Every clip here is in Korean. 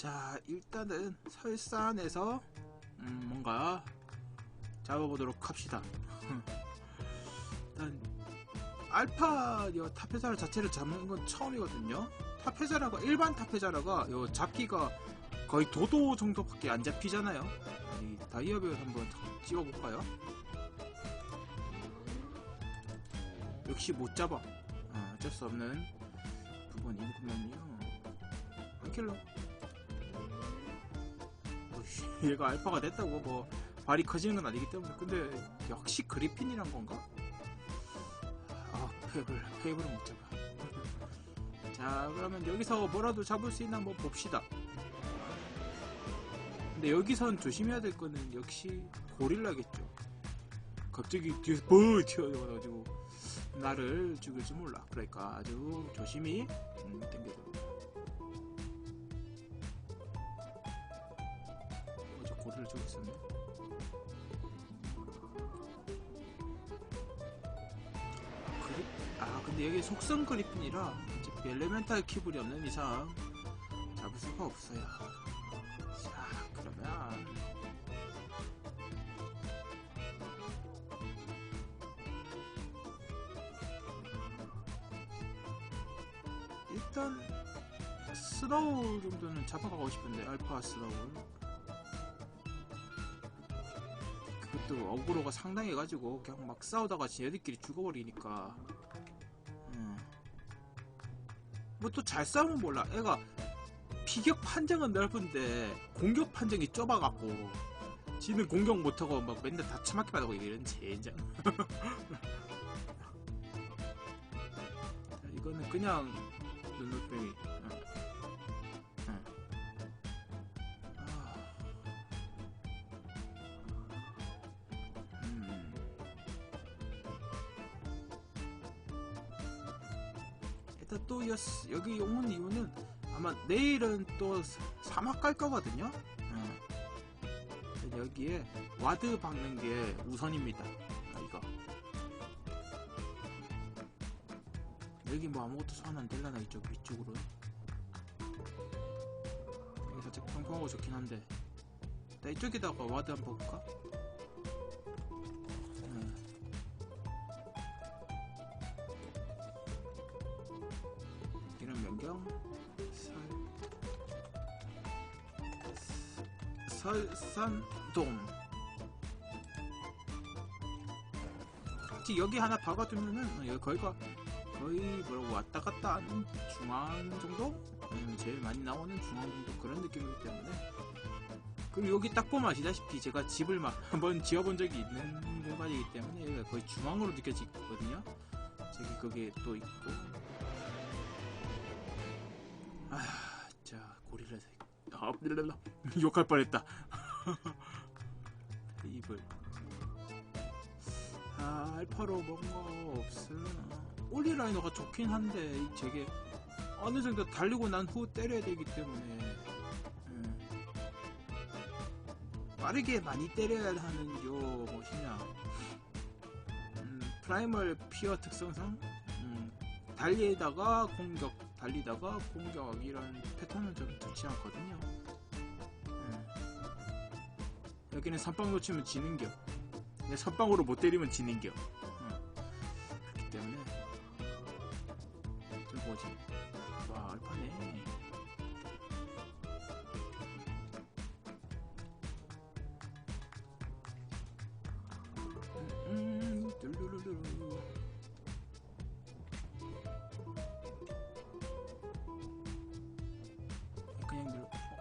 자 일단은 설산에서 음, 뭔가 잡아보도록 합시다. 일단 알파 요 타페자라 자체를 잡는 건 처음이거든요. 타페자라가 일반 타페자라가 요 잡기가 거의 도도 정도밖에 안 잡히잖아요. 이 다이아벨 한번 찍어볼까요? 역시 못 잡아. 아, 어쩔 수 없는 부분이군요. 한킬러. 어이씨, 얘가 알파가 됐다고 뭐 발이 커지는 건 아니기 때문에. 근데 역시 그리핀이란 건가? 아 페이블 페이블은 못 잡아. 자 그러면 여기서 뭐라도 잡을 수 있나 한번 봅시다. 근데 여기선 조심해야 될 거는 역시 고릴라겠죠. 갑자기 뒤에서 뭐 튀어나와가지고 나를 죽일지 몰라. 그러니까 아주 조심히 음, 땡겨도 저기 있었네. 그리... 아 근데 여기 속성 그리핀이라 어차피 엘레멘탈 키블이 없는 이상 잡을 수가 없어요. 자 그러면 일단 스노우 정도는 잡아가고 싶은데 알파 스노우 그것도 어그로가 상당해가지고 그냥 막 싸우다가 쟤네들끼리 죽어버리니까 음. 뭐또 잘 싸우면 몰라 애가 피격 판정은 넓은데 공격 판정이 좁아갖고 지는 공격 못하고 막 맨날 다 처맞게 받고 이런 젠장 자, 이거는 그냥 눈높이 응. 일단 또 여, 여기 온 이유는 아마 내일은 또 사- 사막 갈 거거든요. 응. 근데 여기에 와드 박는 게 우선입니다. 아, 이거. 여기 뭐 아무것도 소환 안 될라나 이쪽 위쪽으로. 여기 살짝 평평하고 좋긴 한데. 나 이쪽에다가 와드 한번 볼까? 설 설산동 혹시 여기 하나 박아두면은 어, 여기 거기가 거의 뭐라고 왔다 갔다 하는 중앙 정도? 음, 제일 많이 나오는 중앙 정도 그런 느낌이기 때문에. 그리고 여기 딱 보면 아시다시피 제가 집을 막 한번 지어본 적이 있는 공간이기 때문에 여기가 거의 중앙으로 느껴지거든요. 저기 거기에 또 있고. 아, 자 고릴라 새 아, 블랄라. 욕할 뻔했다. 입을. 아, 알파로 뭔가 없으나. 올리라이너가 좋긴 한데, 이 제게 어느 정도 달리고 난 후 때려야 되기 때문에. 음. 빠르게 많이 때려야 하는 요, 무엇이냐. 음, 프라이멀 피어 특성상, 음, 달리다가 공격, 달리다가 공격 이런 패턴은 좀 좋지 않거든요. 음. 여기는 선빵 놓치면 지는겨. 내 선빵으로 못 때리면 지는 겨.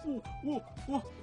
오, 오, 오.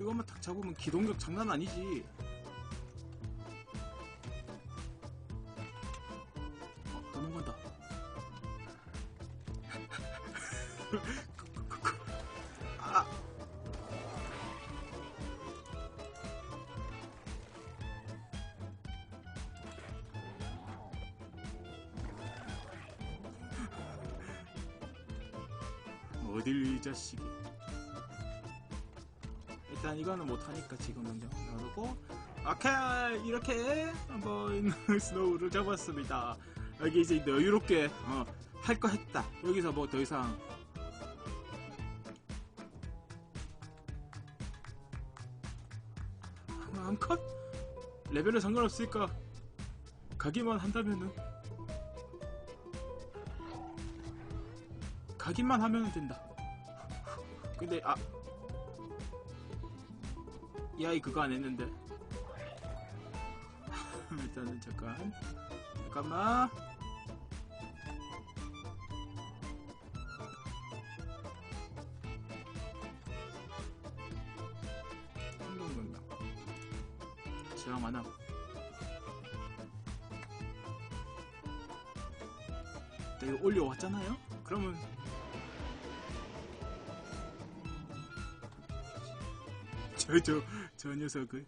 이것만 탁 잡으면 기동력 장난 아니지. 어, 도망간다. 아. 어딜 이 자식이. 일단 이거는 못하니까 지금 당장 나르고 오케이 이렇게 한번 스노우를 잡았습니다. 여기 이제 여유롭게 어, 할 거 했다. 여기서 뭐 더 이상. 암컷? 레벨은 상관없으니까 가기만 한다면은. 가기만 하면 된다. 근데 아 이 아이 그거 안 했는데. 일단은 잠깐. 잠깐만. 한동경력 저항 안함 내가 올려왔잖아요? 그러면 저 저 저 녀석을.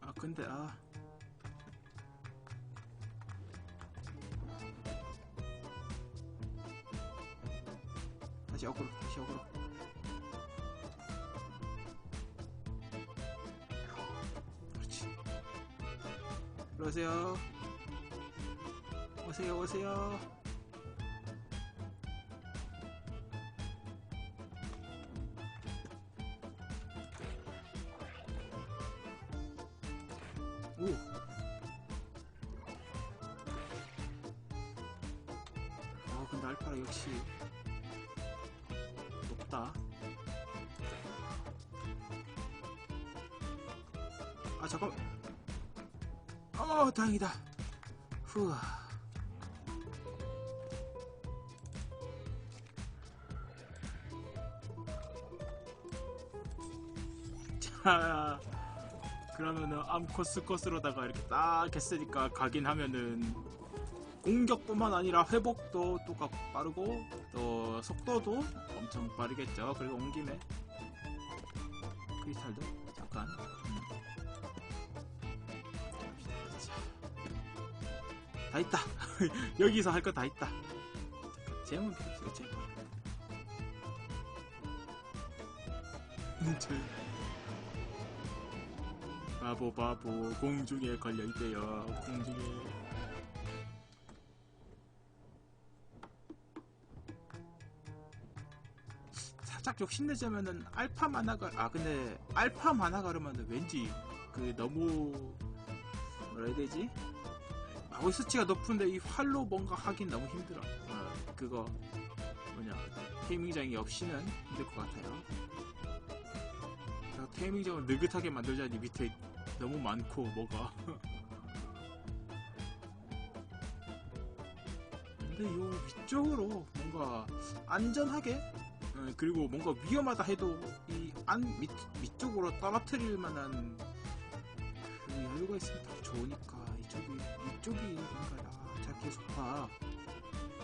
아 근데 아. 다시 어그로 다시 어그로. 그렇지. 들어오세요. 오세요 오세요 알파라 역시 높다. 아 잠깐 어 다행이다. 후아. 자 그러면은 암코스 코스로다가 이렇게 딱 했으니까 가긴 하면은 공격뿐만 아니라 회복도 또 가- 빠르고 또 속도도 엄청 빠르겠죠. 그리고 온 김에 크리스탈도 잠깐. 음. 자, 다 있다. 여기서 할 거 다 있다. 잼은 필요 저 바보 바보 공중에 걸려있대요. 공중에. 살짝 욕심내자면은 알파 만화가 아 근데 알파 만화가르면 왠지 그 너무 뭐라 해야 되지? 마법 수치가 높은데 이 활로 뭔가 하긴 너무 힘들어. 어, 그거 뭐냐 테이밍장이 없이는 힘들 것 같아요. 테이밍장을 느긋하게 만들자니 밑에 너무 많고 뭐가. 근데 요 위쪽으로 뭔가 안전하게 어, 그리고 뭔가 위험하다 해도 이안 밑쪽으로 떨어뜨릴 만한 그 여유가 있으면 더 좋으니까 이쪽이 이쪽이 뭔가 아, 잡기 좋다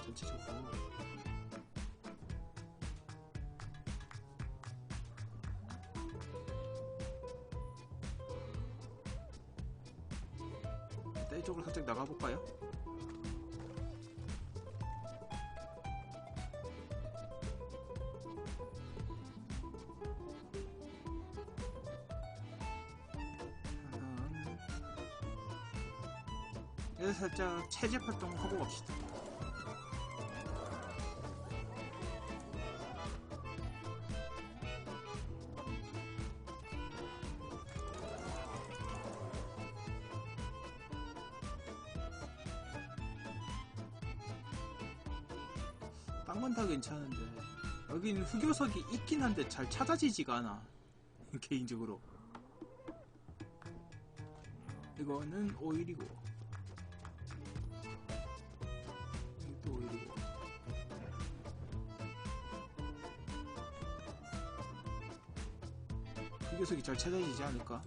전체적으로 일단 이쪽으로 살짝 나가볼까요? 체집 활동 하고 갑시다. 딴 건 다 괜찮은데 여긴 흑요석이 있긴 한데 잘 찾아지지가 않아 개인적으로 이거는 오일이고 흑요석이 잘 찾아지지 않을까?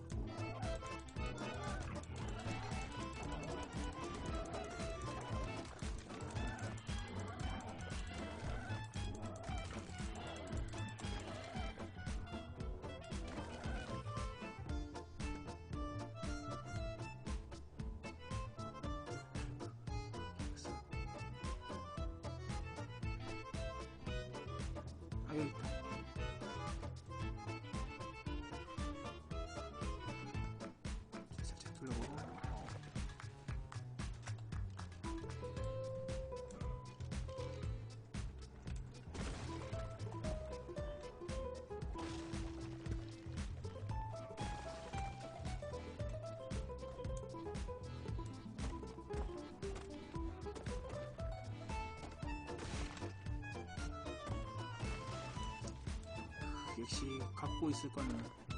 역시 갖고 있을 거는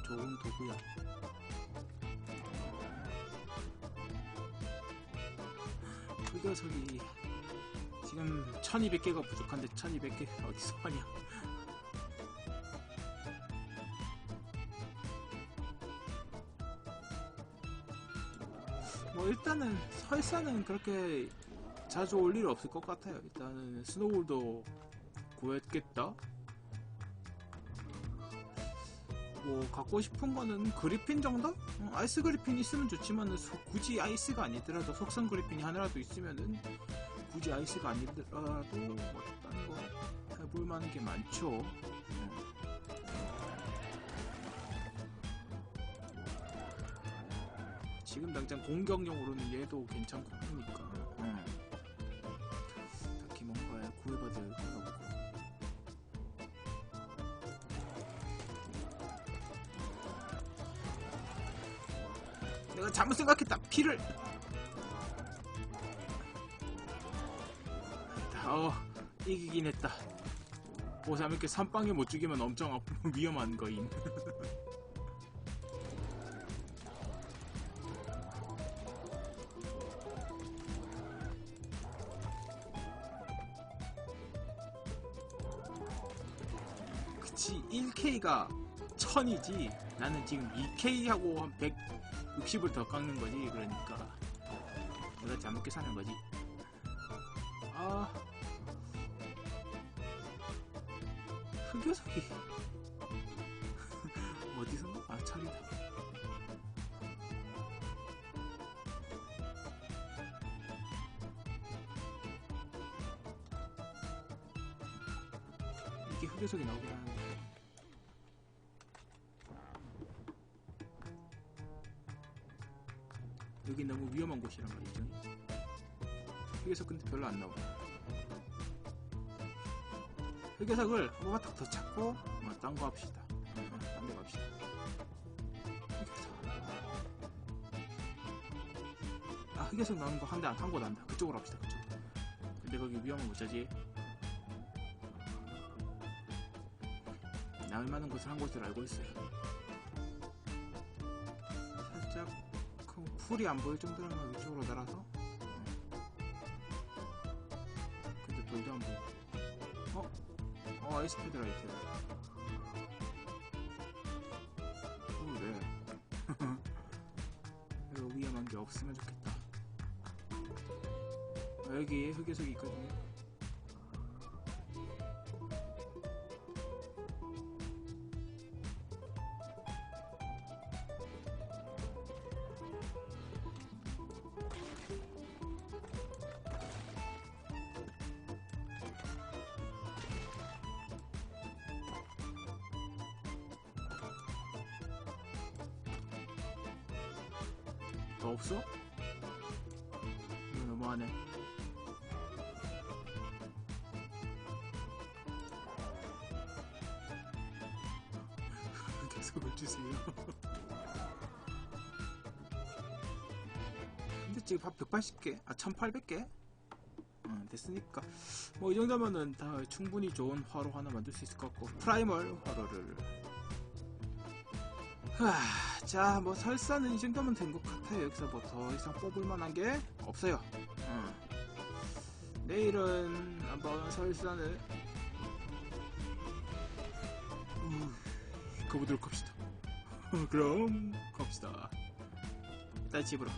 좋은 도구야. 흑여석이 지금 1200개가 부족한데 1200개 어디서 하냐. 뭐 일단은 설사는 그렇게 자주 올일 없을 것 같아요. 일단은 스노우도 구했겠다. 뭐 갖고 싶은 거는 그리핀 정도? 어, 아이스 그리핀 있으면 좋지만 굳이 아이스가 아니더라도 속성 그리핀이 하나라도 있으면은 굳이 아이스가 아니더라도 뭐 다른 거 해볼 만한 게 많죠. 어. 지금 당장 공격용으로는 얘도 괜찮고 하니까 내가 잘못 생각했다. 피를. 어, 이기긴 했다. 이렇게 선빵에 못 죽이면 엄청 아프- 위험한 거임. 그치, 1K가 1000이지. 나는 지금 2K하고 한 100, 60을 더 깎는 거지 그러니까. 내가 잘못 계산한 거지. 아. 흑요석이. 어디서 아 차리다 이게 흑요석이 나오긴 하는데 위험한 곳이란 말이죠. 흑여석 근데 별로 안 나와. 흑여석을 한 번만 더 찾고 어, 딴거 합시다. 어, 딴데 갑시다. 아 흑여석 나오는 거 한 대안 한곳 안다. 그쪽으로 합시다. 그쪽. 근데 거기 위험한 곳이지. 나올 만한 곳을 한 곳을 알고 있어요. 풀이 안 보일 정도라면 이쪽으로 날아서? 근데 돌도 안 보여. 어? 어 아이스 패드 라이트 어 왜? 이거 위험한 게 없으면 좋겠다. 아, 여기 흑요석이 있거든요 더 없어? 이거 너무하네. 계속을 주세요. 근데 지금 한 180개? 아, 1800개? 어, 됐으니까. 뭐, 이 정도면은 다 충분히 좋은 화로 하나 만들 수 있을 것 같고, 프라이멀 화로를. 하, 자, 뭐 설사는 이 정도면 된 것 같아요. 여기서 뭐 더 이상 뽑을 만한 게 없어요. 어. 내일은 한번 설사를 우, 가보도록 합시다. 그럼 갑시다. 일단 집으로.